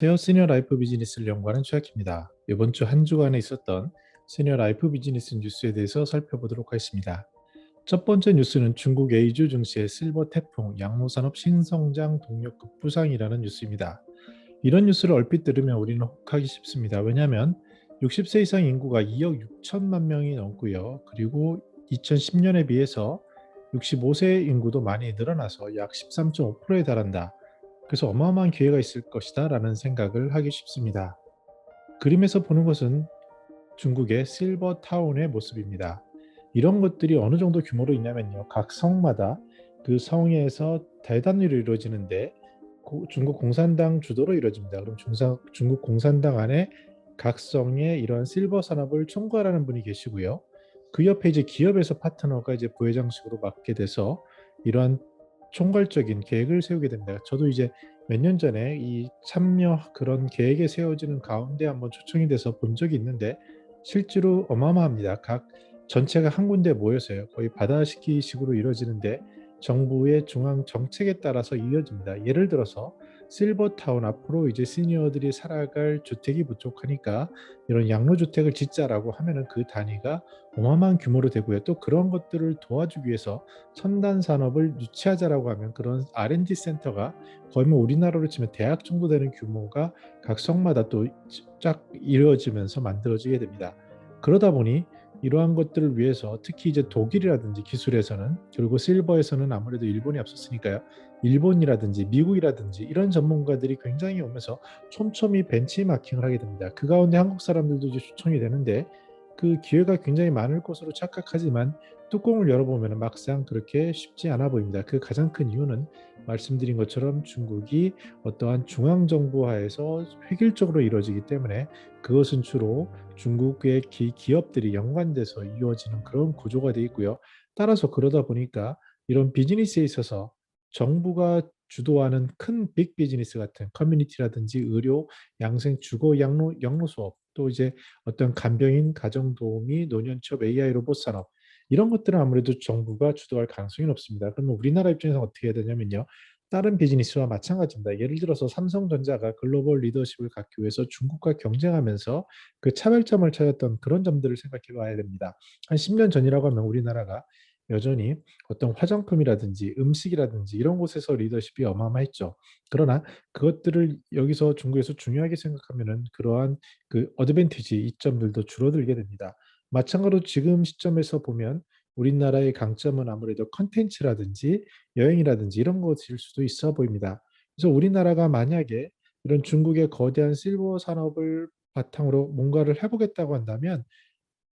헤어 시니어 라이프 비즈니스를 연구하는 최학입니다. 이번 주 한 주간에 있었던 시니어 라이프 비즈니스 뉴스에 대해서 살펴보도록 하겠습니다. 첫 번째 뉴스는 중국 A주 증시의 실버 태풍, 양모산업 신성장 동력 급 부상이라는 뉴스입니다. 이런 뉴스를 얼핏 들으면 우리는 혹하기 쉽습니다. 왜냐하면 60세 이상 인구가 2억 6천만 명이 넘고요. 그리고 2010년에 비해서 65세 인구도 많이 늘어나서 약 13.5%에 달한다. 그래서 어마어마한 기회가 있을 것이다 라는 생각을 하기 쉽습니다. 그림에서 보는 것은 중국의 실버 타운의 모습입니다. 이런 것들이 어느 정도 규모로 있냐면요. 각 성마다 그 성에서 대단위로 이루어지는데 중국 공산당 주도로 이루어집니다. 그럼 중사, 중국 공산당 안에 각 성에 이러한 실버 산업을 총괄하는 분이 계시고요. 그 옆에 이제 기업에서 파트너가 이제 부회장식으로 맡게 돼서 이러한 총괄적인 계획을 세우게 됩니다. 저도 이제 몇 년 전에 이 참여 그런 계획에 세워지는 가운데 한번 초청이 돼서 본 적이 있는데 실제로 어마어마합니다. 각 전체가 한 군데 모여서요. 거의 바다시키식으로 이루어지는데 정부의 중앙 정책에 따라서 이어집니다. 예를 들어서 실버타운 앞으로 이제 시니어들이 살아갈 주택이 부족하니까 이런 양로주택을 짓자라고 하면은 그 단위가 어마어마한 규모로 되고요. 또 그런 것들을 도와주기 위해서 첨단 산업을 유치하자라고 하면 그런 R&D 센터가 거의 뭐 우리나라로 치면 대학 정도 되는 규모가 각 성마다 또 쫙 이루어지면서 만들어지게 됩니다. 그러다 보니 이러한 것들을 위해서 특히 이제 독일이라든지 기술에서는 그리고 실버에서는 아무래도 일본이 앞섰으니까요. 일본이라든지 미국이라든지 이런 전문가들이 굉장히 오면서 촘촘히 벤치마킹을 하게 됩니다. 그 가운데 한국 사람들도 이제 초청이 되는데 그 기회가 굉장히 많을 것으로 착각하지만 뚜껑을 열어보면 막상 그렇게 쉽지 않아 보입니다. 그 가장 큰 이유는 말씀드린 것처럼 중국이 어떠한 중앙정부 하에서 획일적으로 이루어지기 때문에 그것은 주로 중국의 기, 기업들이 연관돼서 이루어지는 그런 구조가 되어 있고요. 따라서 그러다 보니까 이런 비즈니스에 있어서 정부가 주도하는 큰 빅 비즈니스 같은 커뮤니티라든지 의료, 양생, 주거, 양로, 양로 수업, 또 이제 어떤 간병인, 가정도우미, 노년취업, AI 로봇 산업 이런 것들은 아무래도 정부가 주도할 가능성이 높습니다. 그러면 우리나라 입장에서 어떻게 해야 되냐면요. 다른 비즈니스와 마찬가지입니다. 예를 들어서 삼성전자가 글로벌 리더십을 갖기 위해서 중국과 경쟁하면서 그 차별점을 찾았던 그런 점들을 생각해 봐야 됩니다. 한 10년 전이라고 하면 우리나라가 여전히 어떤 화장품이라든지 음식이라든지 이런 곳에서 리더십이 어마어마했죠. 그러나 그것들을 여기서 중국에서 중요하게 생각하면은 그러한 그 어드밴티지 이점들도 줄어들게 됩니다. 마찬가지로 지금 시점에서 보면 우리나라의 강점은 아무래도 컨텐츠라든지 여행이라든지 이런 것일 수도 있어 보입니다. 그래서 우리나라가 만약에 이런 중국의 거대한 실버 산업을 바탕으로 뭔가를 해보겠다고 한다면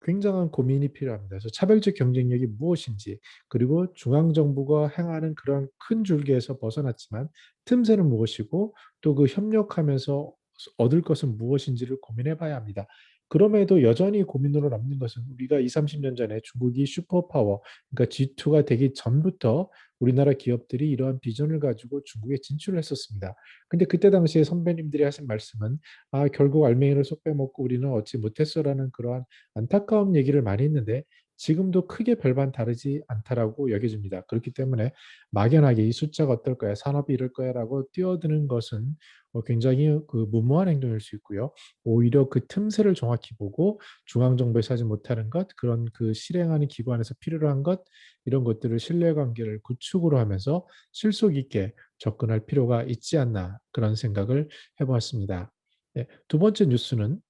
굉장한 고민이 필요합니다. 그래서 차별적 경쟁력이 무엇인지 그리고 중앙정부가 행하는 그런 큰 줄기에서 벗어났지만 틈새는 무엇이고 또 그 협력하면서 얻을 것은 무엇인지를 고민해 봐야 합니다. 그럼에도 여전히 고민으로 남는 것은 우리가 20-30년 전에 중국이 슈퍼파워 그러니까 G2가 되기 전부터 우리나라 기업들이 이러한 비전을 가지고 중국에 진출을 했었습니다. 근데 그때 당시에 선배님들이 하신 말씀은 아 결국 알맹이를 쏙 빼먹고 우리는 얻지 못했어라는 그러한 안타까운 얘기를 많이 했는데 지금도 크게 별반 다르지 않다라고 여겨집니다. 그렇기 때문에 막연하게 이 숫자가 어떨 거야, 산업이 이럴 거야라고 뛰어드는 것은 어, 굉장히 그 무모한 행동일 수 있고요. 오히려 그 틈새를 정확히 보고 중앙 정부에서 하지 못하는 것, 그런 그 실행하는 기관에서 필요로 한 것, 이런 것들을 신뢰 관계를 구축으로 하면서 실속 있게 접근할 필요가 있지 않나 그런 생각을 해보았습니다. 네, 두 번째 뉴스는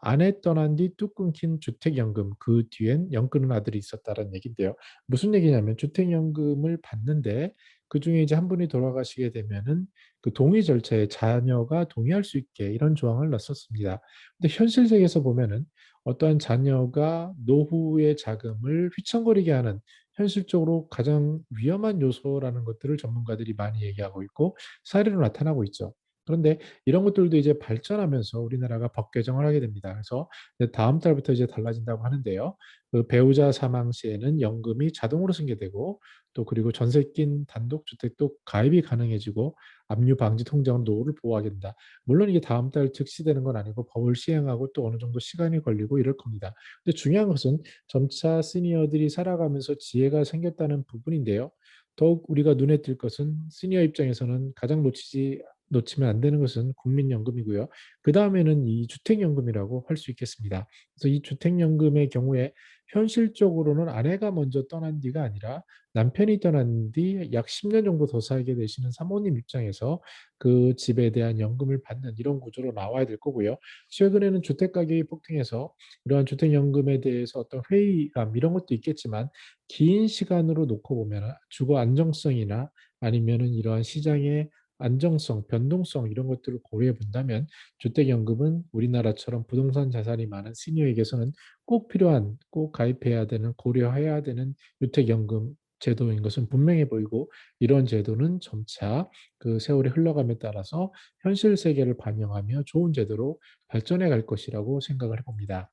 아내 떠난 뒤 뚝 끊긴 주택연금 그 뒤엔 연 끊은 아들이 있었다는 얘기인데요. 무슨 얘기냐면 주택연금을 받는데 그 중에 이제 한 분이 돌아가시게 되면은 그 동의 절차에 자녀가 동의할 수 있게 이런 조항을 넣었습니다. 근데 현실 세계에서 보면은 어떠한 자녀가 노후의 자금을 휘청거리게 하는 현실적으로 가장 위험한 요소라는 것들을 전문가들이 많이 얘기하고 있고 사례로 나타나고 있죠. 그런데 이런 것들도 이제 발전하면서 우리나라가 법 개정을 하게 됩니다. 그래서 다음 달부터 이제 달라진다고 하는데요. 그 배우자 사망 시에는 연금이 자동으로 승계되고 또 그리고 전세 낀 단독주택도 가입이 가능해지고 압류 방지 통장은 노후를 보호하게 된다. 물론 이게 다음 달 즉시되는 건 아니고 법을 시행하고 또 어느 정도 시간이 걸리고 이럴 겁니다. 근데 중요한 것은 점차 시니어들이 살아가면서 지혜가 생겼다는 부분인데요. 더욱 우리가 눈에 띌 것은 시니어 입장에서는 가장 놓치지 놓치면 안 되는 것은 국민연금이고요. 그 다음에는 이 주택연금이라고 할 수 있겠습니다. 그래서 이 주택연금의 경우에 현실적으로는 아내가 먼저 떠난 뒤가 아니라 남편이 떠난 뒤 약 10년 정도 더 살게 되시는 사모님 입장에서 그 집에 대한 연금을 받는 이런 구조로 나와야 될 거고요. 최근에는 주택 가격이 폭등해서 이러한 주택연금에 대해서 어떤 회의감 이런 것도 있겠지만 긴 시간으로 놓고 보면 주거 안정성이나 아니면은 이러한 시장의 안정성, 변동성 이런 것들을 고려해 본다면 주택연금은 우리나라처럼 부동산 자산이 많은 시니어에게서는 꼭 필요한, 꼭 가입해야 되는, 고려해야 되는 주택연금 제도인 것은 분명해 보이고 이런 제도는 점차 그 세월이 흘러감에 따라서 현실 세계를 반영하며 좋은 제도로 발전해 갈 것이라고 생각을 해봅니다.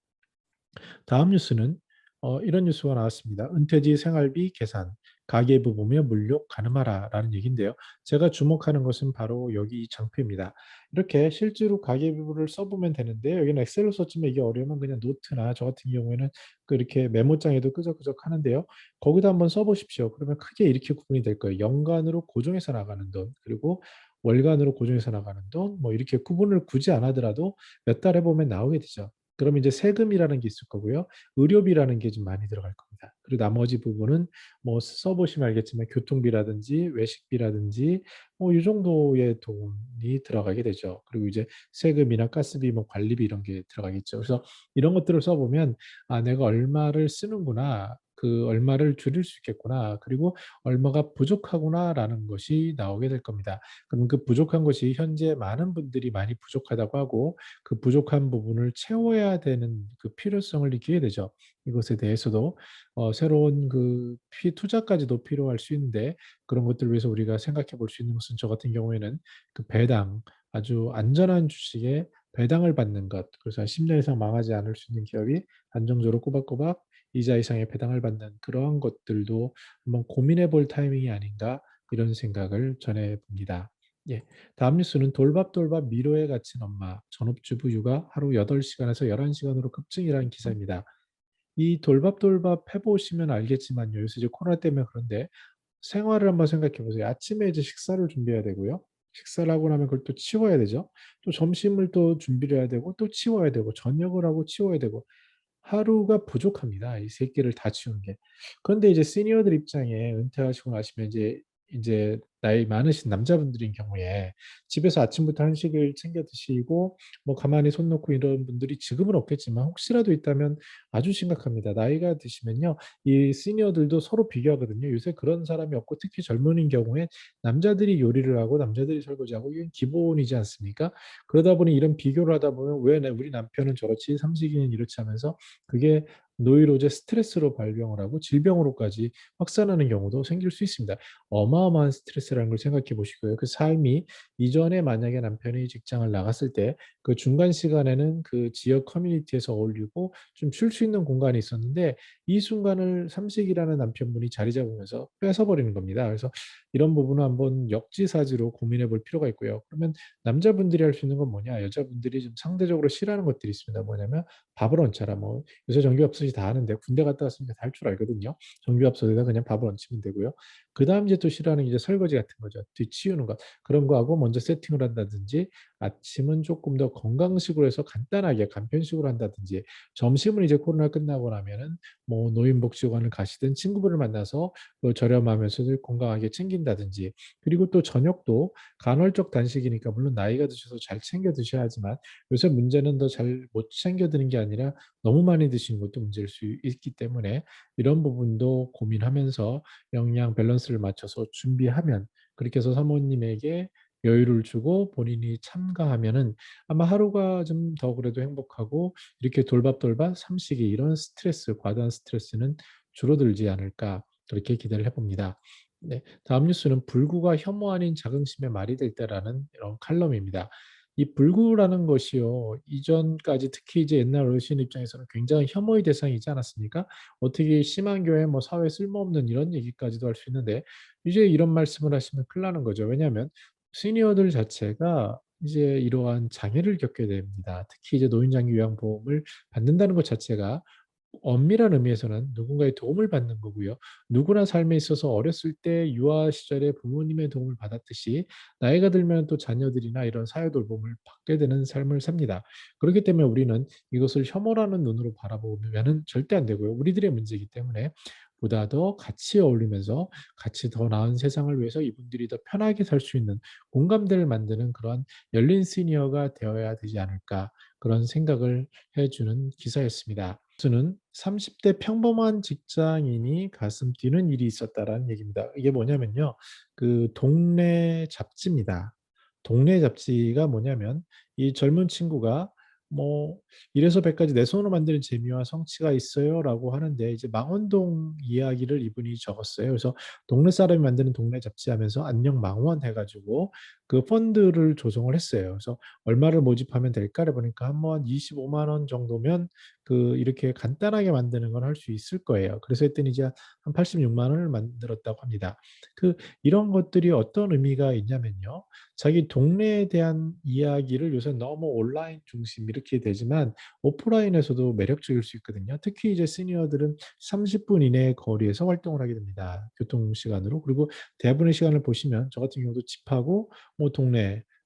다음 뉴스는 어, 이런 뉴스가 나왔습니다. 은퇴지 생활비 계산, 가계부 보며 물욕 가늠하라 라는 얘기인데요. 제가 주목하는 것은 바로 여기 이 장표입니다. 이렇게 실제로 가계부를 써보면 되는데 여기는 엑셀로 썼지만 이게 어려우면 그냥 노트나 저 같은 경우에는 그 이렇게 메모장에도 끄적끄적 하는데요. 거기다 한번 써보십시오. 그러면 크게 이렇게 구분이 될 거예요. 연간으로 고정해서 나가는 돈 그리고 월간으로 고정해서 나가는 돈, 뭐 이렇게 구분을 굳이 안 하더라도 몇 달 해보면 나오게 되죠. 그러면 이제 세금이라는 게 있을 거고요. 의료비라는 게 좀 많이 들어갈 겁니다. 그리고 나머지 부분은 뭐 써보시면 알겠지만 교통비라든지 외식비라든지 뭐 이 정도의 돈이 들어가게 되죠. 그리고 이제 세금이나 가스비, 뭐 관리비 이런 게 들어가겠죠. 그래서 이런 것들을 써보면 아 내가 얼마를 쓰는구나. 그 얼마를 줄일 수 있겠구나. 그리고 얼마가 부족하구나라는 것이 나오게 될 겁니다. 그럼 그 부족한 것이 현재 많은 분들이 많이 부족하다고 하고 그 부족한 부분을 채워야 되는 그 필요성을 느끼게 되죠. 이것에 대해서도 어 새로운 그 피 투자까지도 필요할 수 있는데 그런 것들을 위해서 우리가 생각해 볼 수 있는 것은 저 같은 경우에는 그 배당, 아주 안전한 주식에 배당을 받는 것. 그래서 한 10년 이상 망하지 않을 수 있는 기업이 안정적으로 꼬박꼬박 이자 이상의 배당을 받는 그러한 것들도 한번 고민해 볼 타이밍이 아닌가 이런 생각을 전해 봅니다. 예. 다음 뉴스는 돌밥돌밥 미로에 갇힌 엄마, 전업주부 육아 하루 8시간에서 11시간으로 급증이라는 기사입니다. 이 돌밥돌밥 해 보시면 알겠지만요. 요새 이제 코로나 때문에 그런데 생활을 한번 생각해 보세요. 아침에 이제 식사를 준비해야 되고요. 식사를 하고 나면 그걸 또 치워야 되죠. 또 점심을 또 준비를 해야 되고 또 치워야 되고 저녁을 하고 치워야 되고 하루가 부족합니다. 이세 끼를 다 치우는 게. 그런데 이제 시니어들 입장에 은퇴하시고 나시면 이제 이제 나이 많으신 남자분들인 경우에 집에서 아침부터 한식을 챙겨 드시고 뭐 가만히 손 놓고 이런 분들이 지금은 없겠지만 혹시라도 있다면 아주 심각합니다. 나이가 드시면요. 이 시니어들도 서로 비교하거든요. 요새 그런 사람이 없고 특히 젊은인 경우에 남자들이 요리를 하고 남자들이 설거지하고 이건 기본이지 않습니까? 그러다 보니 이런 비교를 하다 보면 왜내 우리 남편은 저렇지 삼식이는 이렇지 하면서 그게 노이로제 스트레스로 발병을 하고 질병으로까지 확산하는 경우도 생길 수 있습니다. 어마어마한 스트레스라는 걸 생각해 보시고요. 그 삶이 이전에 만약에 남편이 직장을 나갔을 때 그 중간 시간에는 그 지역 커뮤니티에서 어울리고 좀 쉴 수 있는 공간이 있었는데 이 순간을 삼식이라는 남편분이 자리 잡으면서 뺏어버리는 겁니다. 그래서 이런 부분은 한번 역지사지로 고민해 볼 필요가 있고요. 그러면 남자분들이 할 수 있는 건 뭐냐? 여자분들이 좀 상대적으로 싫어하는 것들이 있습니다. 뭐냐면 밥을 얹혀라. 뭐 요새 전기밥 솥이 다 하는데 군대 갔다 왔으니까 다 할 줄 알거든요. 전기밥솥에다 그냥 밥을 얹히면 되고요. 그 다음 이제 또 싫어하는 게 이제 설거지 같은 거죠. 뒤치우는 것. 그런 거 하고 먼저 세팅을 한다든지 아침은 조금 더 건강식으로 해서 간단하게 간편식으로 한다든지 점심은 이제 코로나 끝나고 나면은 뭐 노인복지관을 가시든 친구분을 만나서 뭐 저렴하면서도 건강하게 챙긴다든지 그리고 또 저녁도 간헐적 단식이니까 물론 나이가 드셔서 잘 챙겨 드셔야 하지만 요새 문제는 더 잘 못 챙겨 드는 게 아니라 너무 많이 드시는 것도 문제 일 수 있기 때문에 이런 부분도 고민하면서 영양 밸런스를 맞춰서 준비하면 그렇게 해서 사모님에게 여유를 주고 본인이 참가하면은 아마 하루가 좀 더 그래도 행복하고 이렇게 돌밥돌밥 삼식이 이런 스트레스, 과다한 스트레스는 줄어들지 않을까 그렇게 기대를 해봅니다. 네, 다음 뉴스는 불구가 혐오 아닌 자긍심의 말이 될 때라는 이런 칼럼입니다. 이 불구라는 것이요 이전까지 특히 이제 옛날 어르신 입장에서는 굉장히 혐오의 대상이지 않았습니까? 어떻게 심한 교회 뭐 사회 쓸모없는 이런 얘기까지도 할 수 있는데 이제 이런 말씀을 하시면 큰일 나는 거죠. 왜냐하면 시니어들 자체가 이제 이러한 장애를 겪게 됩니다. 특히 이제 노인장기 요양보험을 받는다는 것 자체가 엄밀한 의미에서는 누군가의 도움을 받는 거고요. 누구나 삶에 있어서 어렸을 때 유아 시절에 부모님의 도움을 받았듯이 나이가 들면 또 자녀들이나 이런 사회 돌봄을 받게 되는 삶을 삽니다. 그렇기 때문에 우리는 이것을 혐오라는 눈으로 바라보면은 절대 안 되고요. 우리들의 문제이기 때문에 보다 더 같이 어울리면서 같이 더 나은 세상을 위해서 이분들이 더 편하게 살 수 있는 공감대를 만드는 그런 열린 시니어가 되어야 되지 않을까 그런 생각을 해 주는 기사였습니다. 뉴스는 30대 평범한 직장인이 가슴 뛰는 일이 있었다라는 얘기입니다. 이게 뭐냐면요. 그 동네 잡지입니다. 동네 잡지가 뭐냐면 이 젊은 친구가 뭐 "이래서 100 가지 내 손으로 만드는 재미와 성취가 있어요."라고 하는데 이제 망원동 이야기를 이분이 적었어요. 그래서 동네 사람이 만드는 동네 잡지 하면서 안녕 망원 해 가지고 그 펀드를 조성을 했어요. 그래서 "얼마를 모집하면 될까?"를 보니까 한뭐한250,000원 정도면 그 이렇게 간단하게 만드는 건할수 있을 거예요. 그래서 했더니 이제 한 860,000 원을 만들었다고 합니다. 그 이런 것들이 어떤 의미가 있냐면요. 자기 동네에 대한 이야기를 요새 너무 온라인 중심 이렇게 되지만 오프라인에서도 매력적일 수 있거든요. 특히 이제 시니어들은 30분 이내의 거리에서 활동을 하게 됩니다, 교통 시간으로. 그리고 대부분의 시간을 보시면 저 같은 경우도 집하고 뭐 동네 그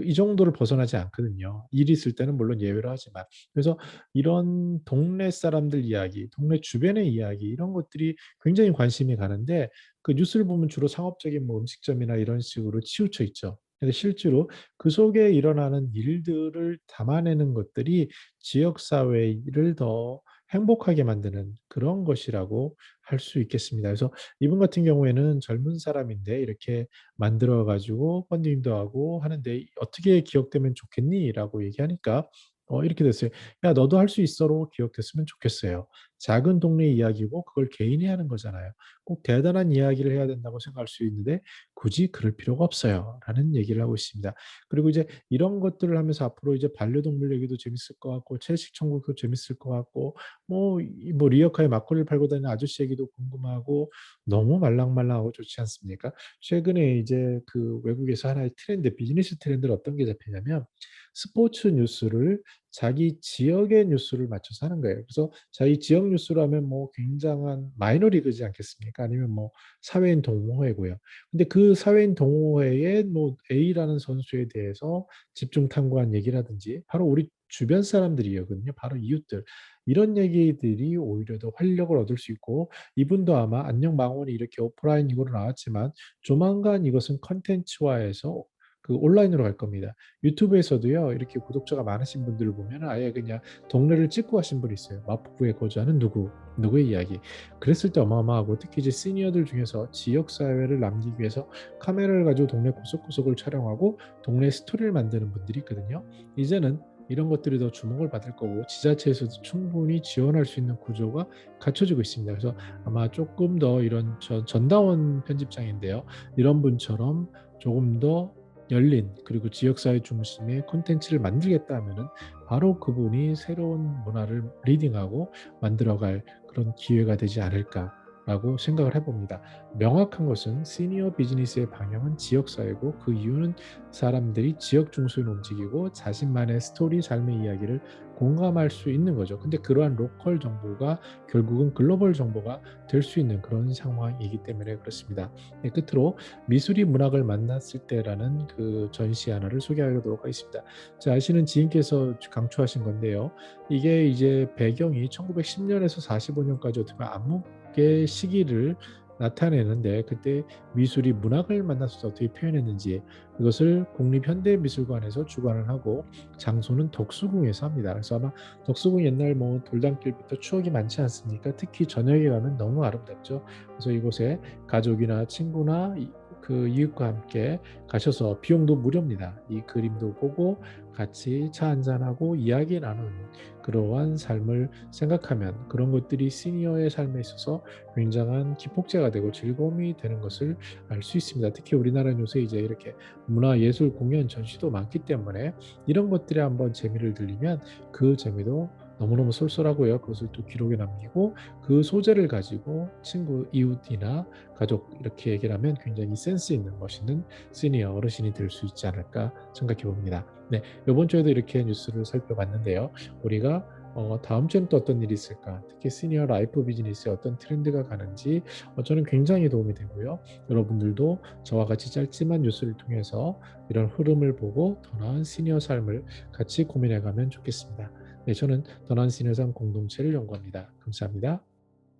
이 정도를 벗어나지 않거든요. 일이 있을 때는 물론 예외로 하지만. 그래서 이런 동네 사람들 이야기, 동네 주변의 이야기 이런 것들이 굉장히 관심이 가는데 그 뉴스를 보면 주로 상업적인 뭐 음식점이나 이런 식으로 치우쳐 있죠. 근데 실제로 그 속에 일어나는 일들을 담아내는 것들이 지역 사회를 더 행복하게 만드는 그런 것이라고 할 수 있겠습니다. 그래서 이분 같은 경우에는 젊은 사람인데 이렇게 만들어 가지고 펀딩도 하고 하는데 "어떻게 기억되면 좋겠니?"라고 얘기하니까 어 이렇게 됐어요. "야 너도 할 수 있어."로 기억됐으면 좋겠어요. 작은 동네 이야기고 그걸 개인이 하는 거잖아요. 꼭 대단한 이야기를 해야 된다고 생각할 수 있는데 "굳이 그럴 필요가 없어요."라는 얘기를 하고 있습니다. 그리고 이제 이런 것들을 하면서 앞으로 이제 반려동물 얘기도 재밌을 것 같고 채식 천국도 재밌을 것 같고 뭐이뭐 리어카에 막걸리를 팔고 다니는 아저씨 얘기도 궁금하고 너무 말랑말랑하고 좋지 않습니까? 최근에 이제 그 외국에서 하나의 트렌드 비즈니스 트렌드를 어떤 게 잡히냐면 스포츠 뉴스를 자기 지역의 뉴스를 맞춰서 하는 거예요. 그래서 자기 지역 뉴스로 하면 뭐 굉장한 마이너리그지 않겠습니까? 아니면 뭐 사회인 동호회고요. 근데 그 사회인 동호회에 뭐 A라는 선수에 대해서 집중 탐구한 얘기라든지 바로 우리 주변 사람들이거든요. 바로 이웃들. 이런 얘기들이 오히려 더 활력을 얻을 수 있고 이분도 아마 안녕 망원이 이렇게 오프라인으로 나왔지만 조만간 이것은 콘텐츠화해서 그 온라인으로 갈 겁니다. 유튜브에서도요. 이렇게 구독자가 많으신 분들을 보면은 아예 그냥 동네를 찍고 하신 분이 있어요. 마포구에 거주하는 누구, 누구의 이야기. 그랬을 때 어마어마하고 특히 이제 시니어들 중에서 지역 사회를 남기기 위해서 카메라를 가지고 동네 구석구석을 촬영하고 동네 스토리를 만드는 분들이 있거든요. 이제는 이런 것들이 더 주목을 받을 거고 지자체에서도 충분히 지원할 수 있는 구조가 갖춰지고 있습니다. 그래서 아마 조금 더 이런 전 전다원 편집장인데요. 이런 분처럼 조금 더 열린 그리고 지역사회 중심의 콘텐츠를 만들겠다 하면은 바로 그분이 새로운 문화를 리딩하고 만들어갈 그런 기회가 되지 않을까 라고 생각을 해봅니다. 명확한 것은 시니어 비즈니스의 방향은 지역사회고 그 이유는 사람들이 지역 중심으로 움직이고 자신만의 스토리, 삶의 이야기를 공감할 수 있는 거죠. 근데 그러한 로컬 정보가 결국은 글로벌 정보가 될 수 있는 그런 상황이기 때문에 그렇습니다. 네, 끝으로 미술이 문학을 만났을 때라는 그 전시 하나를 소개하도록 하겠습니다. 자, 아시는 지인께서 강추하신 건데요. 이게 이제 배경이 1910년에서 45년까지 어떻게 보면 암흑 의 시기를 나타내는데 그때 미술이 문학을 만나서 어떻게 표현했는지 이것을 국립현대미술관에서 주관을 하고 장소는 덕수궁에서 합니다. 그래서 아마 덕수궁 옛날 뭐 돌담길부터 추억이 많지 않습니까? 특히 저녁에 가면 너무 아름답죠. 그래서 이곳에 가족이나 친구나 이- 그 이웃과 함께 가셔서 비용도 무료입니다. 이 그림도 보고 같이 차 한잔하고 이야기 나누는 그러한 삶을 생각하면 그런 것들이 시니어의 삶에 있어서 굉장한 기폭제가 되고 즐거움이 되는 것을 알 수 있습니다. 특히 우리나라는 요새 이제 이렇게 문화 예술 공연 전시도 많기 때문에 이런 것들에 한번 재미를 들리면 그 재미도 너무너무 쏠쏠하고요. 그것을 또 기록에 남기고 그 소재를 가지고 친구, 이웃이나 가족 이렇게 얘기를 하면 굉장히 센스 있는 멋있는 시니어 어르신이 될 수 있지 않을까 생각해 봅니다. 네, 이번 주에도 이렇게 뉴스를 살펴봤는데요. 우리가 어, 다음 주에는 또 어떤 일이 있을까? 특히 시니어 라이프 비즈니스에 어떤 트렌드가 가는지 어, 저는 굉장히 도움이 되고요. 여러분들도 저와 같이 짧지만 뉴스를 통해서 이런 흐름을 보고 더 나은 시니어 삶을 같이 고민해가면 좋겠습니다. 네, 저는 더난신의상 공동체를 연구합니다. 감사합니다.